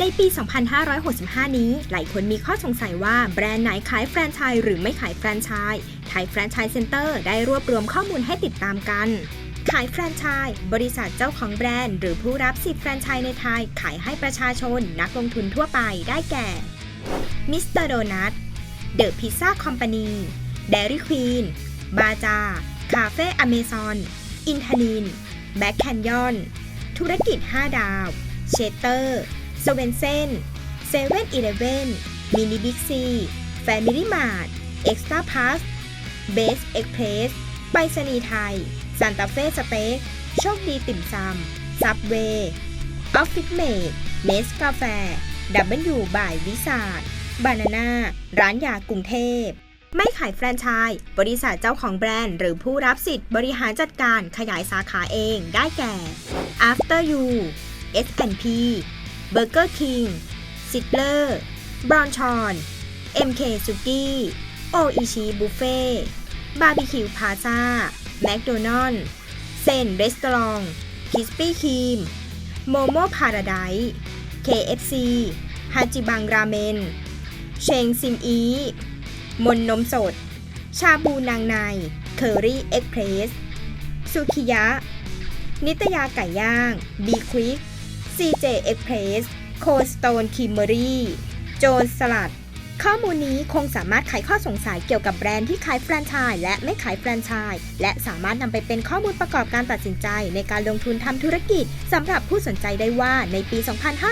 ในปี 2565 นี้ หลายคนมีข้อสงสัยว่าแบรนด์ไหนขายแฟรนไชส์หรือไม่ขายแฟรนไชส์ไทยแฟรนไชส์เซ็นเตอร์ได้รวบรวมข้อมูลให้ติดตามกัน ขายแฟรนไชส์บริษัทเจ้าของแบรนด์ หรือผู้รับสิทธิแฟรนไชส์ในไทย ขายให้ประชาชน นักลงทุนทั่วไปได้แก่มิสเตอร์โดนัทเดอะพิซซ่าคอมพานีเดรี่ควีนบาจาคาเฟ่อเมซอนอินทนินแบ็คแคนยอนธุรกิจ 5 ดาว เชเตอร์ สเวนเซนเซเว่นอีเลฟเว่นมินิบิ๊กซีแฟมิลี่มาร์ทเอ็กซ์ตร้าพาสเบสเอ็กเพรสไปรษณีย์ไทยซันตาเฟ่สเต็กโชคดีติ่มซำซับเวย์ออฟฟิศเมดเนสกาแฟดับเบิลยูบ่ายวิสาดบานาน่า ร้านยากรุงเทพ ไม่ขายแฟรนไชส์บริษัทเจ้าของแบรนด์ หรือผู้รับสิทธิ์บริหารจัดการขยายสาขาเองได้แก่ After You S&P Burger King Sizzler b r o n c h o n MK Suki Oishi Buffet Barbecue Plaza McDonald เซนเรสตอรองคิสปี้ครีมโมโมพาราได KFC ฮาจิบังราเมน เชงซิมอี มนนมสด ชาบูนางใน เคอรี่เอ็กเพรส สุคิยะ นิตยาไก่ย่าง บีควิก CJ Express โคสโตนคิมเมอรี่โจนสลัด ข้อมูลนี้คงสามารถไขข้อสงสัยเกี่ยวกับแบรนด์ที่ขายแฟรนไชส์และไม่ขายแฟรนไชส์และสามารถนำไปเป็นข้อมูลประกอบการตัดสินใจ ในการลงทุนทำธุรกิจสำหรับผู้สนใจได้ว่าในปี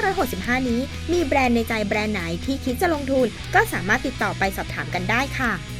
2565 นี้ มีแบรนด์ในใจแบรนด์ไหนที่คิดจะลงทุน ก็สามารถติดต่อไปสอบถามกันได้ค่ะ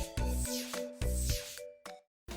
9187